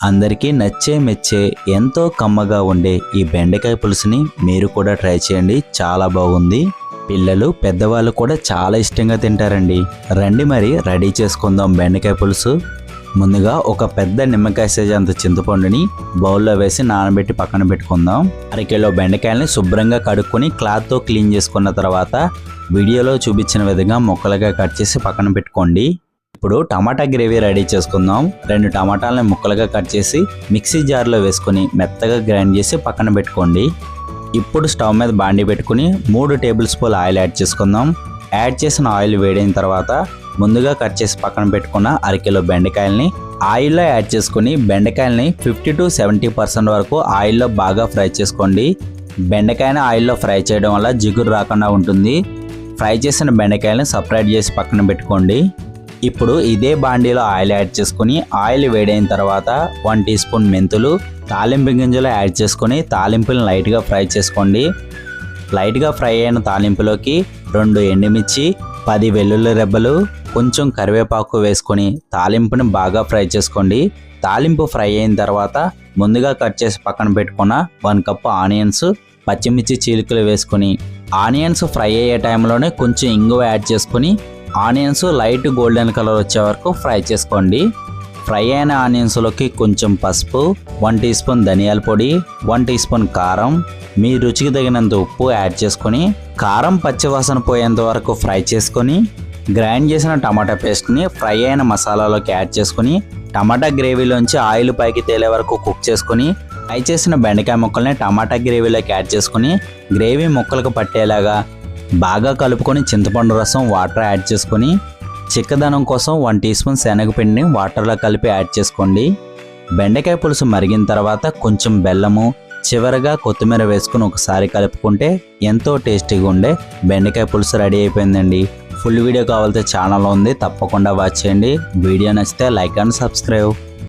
అందరికీ నచ్చే మెచ్చే ఎంతో కమ్మగా ఉండే ఈ బెండకాయ పులుసుని మీరు కూడా ట్రై చేయండి. చాలా బాగుంది. పిల్లలు పెద్దవాళ్ళు కూడా చాలా ఇష్టంగా తింటారండి. రండి మరి రెడీ చేసుకుందాం బెండకాయ పులుసు. ముందుగా ఒక పెద్ద నిమ్మకాయ సైజ్ అంత చింతపండుని బౌల్లో వేసి నానబెట్టి పక్కన పెట్టుకుందాం. అరకిలో బెండకాయల్ని శుభ్రంగా కడుక్కొని క్లాత్తో క్లీన్ చేసుకున్న తర్వాత వీడియోలో చూపించిన విధంగా ముక్కలుగా కట్ చేసి పక్కన పెట్టుకోండి. ఇప్పుడు టమాటా గ్రేవీ రెడీ చేసుకుందాం. రెండు టమాటాలని ముక్కలుగా కట్ చేసి మిక్సీ జార్లో వేసుకొని మెత్తగా గ్రైండ్ చేసి పక్కన పెట్టుకోండి. ఇప్పుడు స్టవ్ మీద బాండి పెట్టుకుని మూడు టేబుల్ స్పూన్ ఆయిల్ యాడ్ చేసుకుందాం. యాడ్ చేసిన ఆయిల్ వేడైన తర్వాత ముందుగా కట్ చేసి పక్కన పెట్టుకున్న అరకిలో బెండకాయల్ని ఆయిల్లో యాడ్ చేసుకుని బెండకాయల్ని ఫిఫ్టీ టు సెవెంటీ పర్సెంట్ వరకు ఆయిల్లో బాగా ఫ్రై చేసుకోండి. బెండకాయని ఆయిల్లో ఫ్రై చేయడం వల్ల జిగురు రాకుండా ఉంటుంది. ఫ్రై చేసిన బెండకాయలను సపరేట్ చేసి పక్కన పెట్టుకోండి. ఇప్పుడు ఇదే బాండీలో ఆయిల్ యాడ్ చేసుకుని ఆయిల్ వేడైన తర్వాత వన్ టీ స్పూన్ మెంతులు తాలింపు గింజలు యాడ్ చేసుకొని తాలింపులను లైట్గా ఫ్రై చేసుకోండి. లైట్గా ఫ్రై అయిన తాలింపులోకి రెండు ఎండుమిర్చి పది వెల్లుల్లి రెబ్బలు కొంచెం కరివేపాకు వేసుకొని తాలింపుని బాగా ఫ్రై చేసుకోండి. తాలింపు ఫ్రై అయిన తర్వాత ముందుగా కట్ చేసి పక్కన పెట్టుకున్న వన్ కప్ ఆనియన్స్ పచ్చిమిర్చి చీలికలు వేసుకొని ఆనియన్స్ ఫ్రై అయ్యే టైంలోనే కొంచెం ఇంగువ యాడ్ చేసుకొని ఆనియన్స్ లైట్ గోల్డెన్ కలర్ వచ్చే వరకు ఫ్రై చేసుకోండి. ఫ్రై అయిన ఆనియన్స్లోకి కొంచెం పసుపు వన్ టీ స్పూన్ ధనియాల పొడి వన్ టీ స్పూన్ కారం. మీ రుచికి తగినంత ఉప్పు యాడ్ చేసుకొని కారం పచ్చివాసన పోయేంత వరకు ఫ్రై చేసుకొని గ్రైండ్ చేసిన టమాటా పేస్ట్ని ఫ్రై అయిన మసాలాలోకి యాడ్ చేసుకొని టమాటా గ్రేవీలోంచి ఆయిల్ పైకి తేలే వరకు కుక్ చేసుకొని ఫ్రై చేసిన బెండకాయ ముక్కల్ని టమాటా గ్రేవీలోకి యాడ్ చేసుకొని గ్రేవీ ముక్కలకు పట్టేలాగా బాగా కలుపుకొని చింతపండు రసం వాటర్ యాడ్ చేసుకొని చిక్కదనం కోసం వన్ టీ స్పూన్ శనగపిండిని వాటర్లో కలిపి యాడ్ చేసుకోండి. బెండకాయ పులుసు మరిగిన తర్వాత కొంచెం బెల్లము చివరగా కొత్తిమీర వేసుకుని ఒకసారి కలుపుకుంటే ఎంతో టేస్టీగా ఉండే బెండకాయ పులుసు రెడీ అయిపోయిందండి. ఫుల్ వీడియో కావాలంటే ఛానల్ ఉంది తప్పకుండా వాచ్ చేయండి. వీడియో నచ్చితే లైక్ అండ్ సబ్స్క్రైబ్.